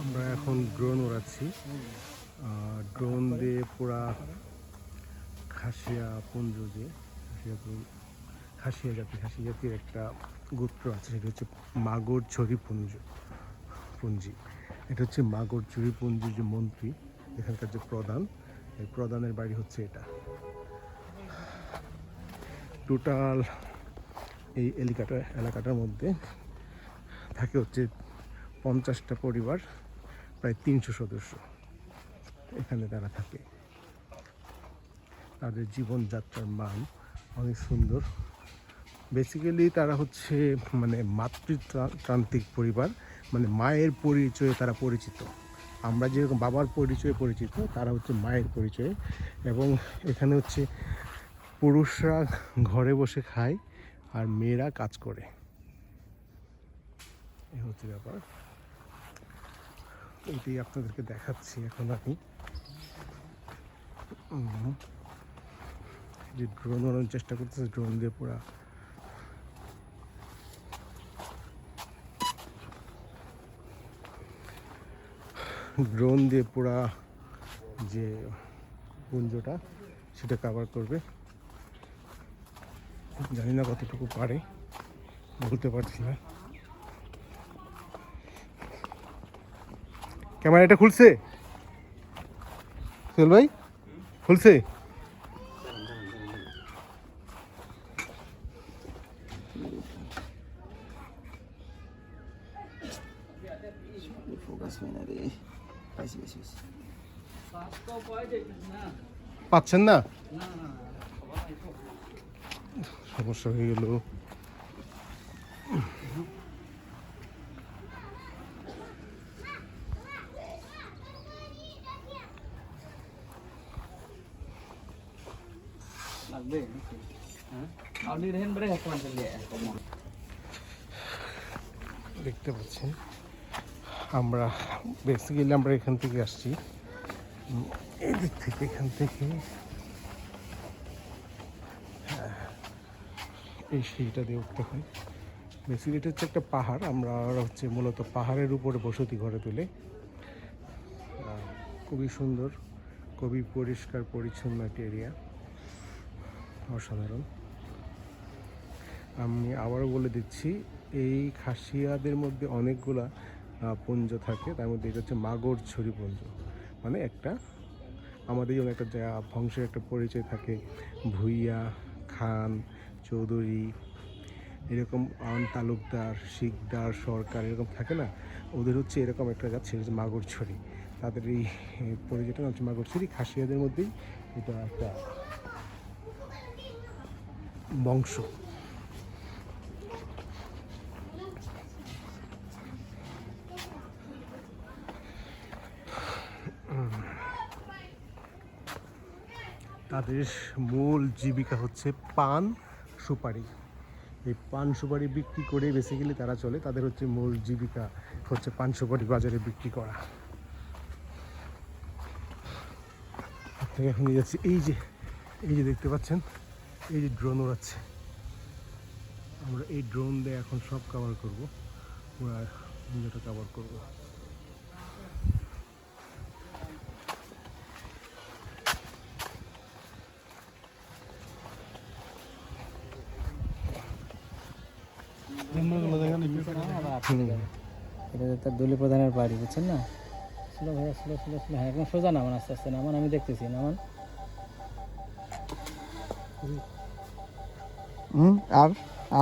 আমরা এখন drone উড়াচ্ছি drone দিয়ে পুরা খাসিয়া পুঞ্জ যে, খাসিয়া খাসিয়া জাতি, খাসিয়া জাতির একটা গোত্র আছে, সেটা হচ্ছে মাগর ছড়ি পুঞ্জ, পুঞ্জি। এটা হচ্ছে মাগর ছড়ি পুঞ্জির যে মন্ত্রী, এখানকার যে প্রধান, এই প্রধানের বাড়ি হচ্ছে এটা। টোটাল এই এলাকাটা, এলাকাটার মধ্যে থাকে হচ্ছে পঞ্চাশটা পরিবার। প্রায় তিনশো সদস্য এখানে তারা থাকে। তাদের জীবনযাত্রার মান অনেক সুন্দর। বেসিক্যালি তারা হচ্ছে মানে মাতৃতান্ত্রিক পরিবার মানে মায়ের পরিচয়ে তারা পরিচিত। আমরা যেরকম বাবার পরিচয়ে পরিচিত, তারা হচ্ছে মায়ের পরিচয়ে। এবং এখানে হচ্ছে পুরুষরা ঘরে বসে খায় আর মেয়েরা কাজ করে। এই হচ্ছে ব্যাপার। এটাই আপনাদেরকে দেখাচ্ছি এখন আমি। যে ড্রোন ওড়ানোর চেষ্টা করতেছে ড্রোন দিয়ে পুরা ড্রোন দিয়ে পুরা যে পুঞ্জটা সেটা কভার করবে। জানি না কতটুকু পারে, বলতে পারছি না। ক্যামেরাটা খুলছে? সোহেল ভাই? খুলছে? পাচ্ছেন না? সমস্যা হয়ে গেল লাগবে হ্যাঁ আপনি রেহেন বেড়ে একটা মানুষ দিয়ে দেখতে পাচ্ছেন আমরা বেসিক্যালি আমরা এখান থেকে আসছি। এদিক থেকে এখান থেকে। হ্যাঁ, এই সিঁড়িটা দিয়ে উঠতে হয়। বেসিক্যালি এটা হচ্ছে একটা পাহাড়। আমরা হচ্ছে মূলত পাহাড়ের উপরে বসতি ঘরে তুলে। খুবই সুন্দর খুবই পরিষ্কার পরিচ্ছন্ন একটা এরিয়া অসাধারণ। আমি আবারও বলে দিচ্ছি, এই খাসিয়াদের মধ্যে অনেকগুলা পুঞ্জ থাকে, তার মধ্যে এটা হচ্ছে মাগর ছড়ি পুঞ্জ। মানে একটা আমাদের যেমন একটা বংশের একটা পরিচয় থাকে, ভুইয়া, খান, চৌধুরী, এরকম আন তালুকদার, শিকদার, সরকার, এরকম থাকে না? ওদের হচ্ছে এরকম একটা গাছ সেটা হচ্ছে মাগর ছড়ি তাদের এই পরিচয়টা হচ্ছে মাগর ছড়ি খাসিয়াদের মধ্যেই এটা একটা বংশ। তাদের মূল জীবিকা হচ্ছে পান সুপারি। এই পান সুপারি বিক্রি করে বেসিক্যালি তারা চলে, তাদের হচ্ছে মূল জীবিকা হচ্ছে পান সুপারি বাজারে বিক্রি করা। এখন এই যে এই যে দেখতে পাচ্ছেন এই যে ড্রোন ওড়াচ্ছে, আমরা এই ড্রোন দিয়ে এখন সব কভার করব ওরা ভিডিওটা কভার করব। এটা তার দলীয় প্রধানের বাড়ি, বুঝছেন না? স্লো ভাইয়া, স্লো স্লো স্লো। হ্যাঁ একদম সোজা নামান, আস্তে আস্তে নামান, আমি দেখতেছি, নামান। হুম আর